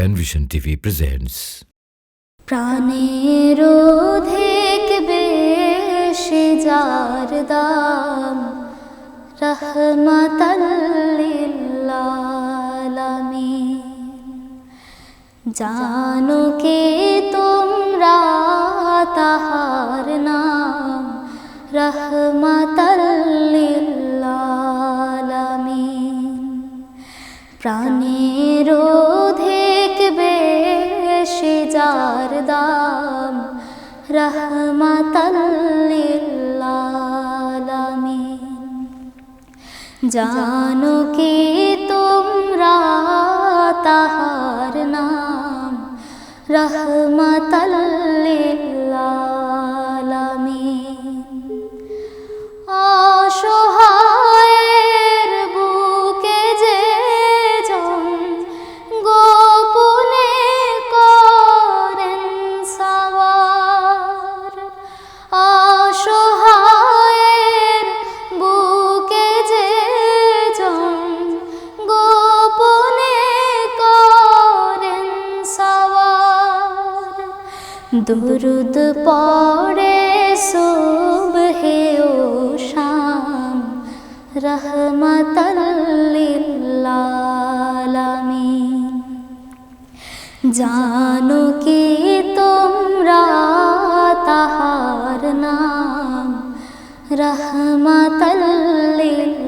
Penvision TV presents প্রাণের অধিক বেশি যার দাম রহমতাল্লিল্লালামিন। জানো কে তোমরা তাহার নাম রহমতাল্লিল্লালামিন। প্রাণের অধিক বেশি যার দাম। রহমতাল্লিল্লালামিন জানো কি তোমরা নাম? রহমতাল্লিল্লালামিন দুরুদ পড়ে সুবহে ও শাম। রহমতাল্লিল্লালামিন জানো কি তোমরা তাহার নাম? রহমতাল্লিল্লালামিন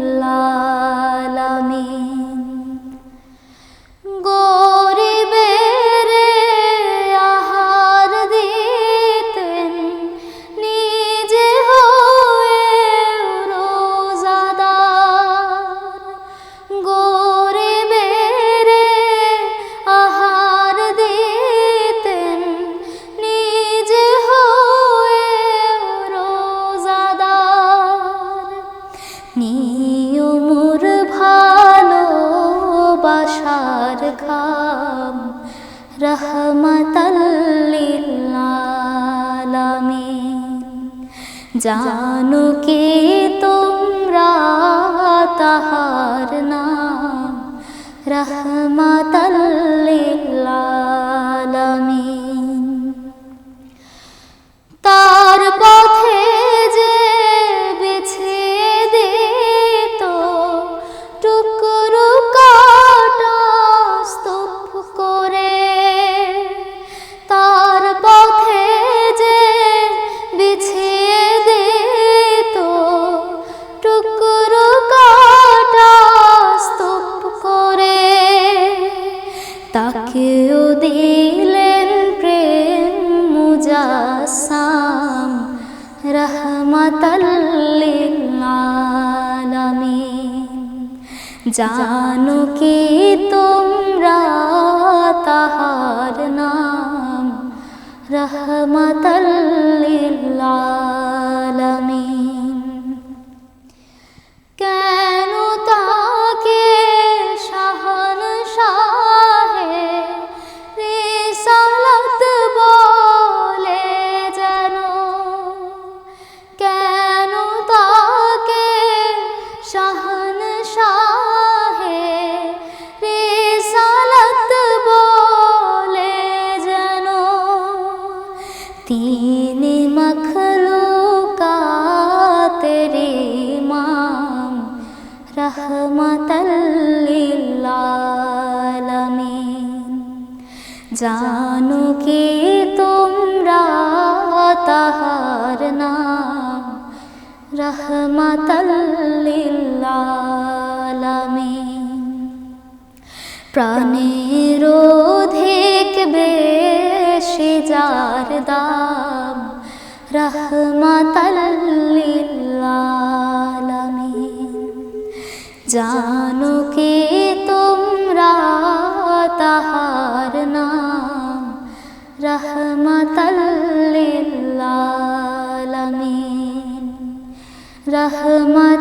রহমতাল্লিল্লালামিন জানো কে তোমরা তাহার নাম। রহমতাল্লিল্লালামিন রহমতাল্লিল্লালামিন জানো কি তোমরা? জানো কি তোমরা? তাহার নাম রহমতাল্লিল্লালামিন প্রাণের অধিক বেশি যার দাম রহমতাল্লিল্লালামিন জানো আ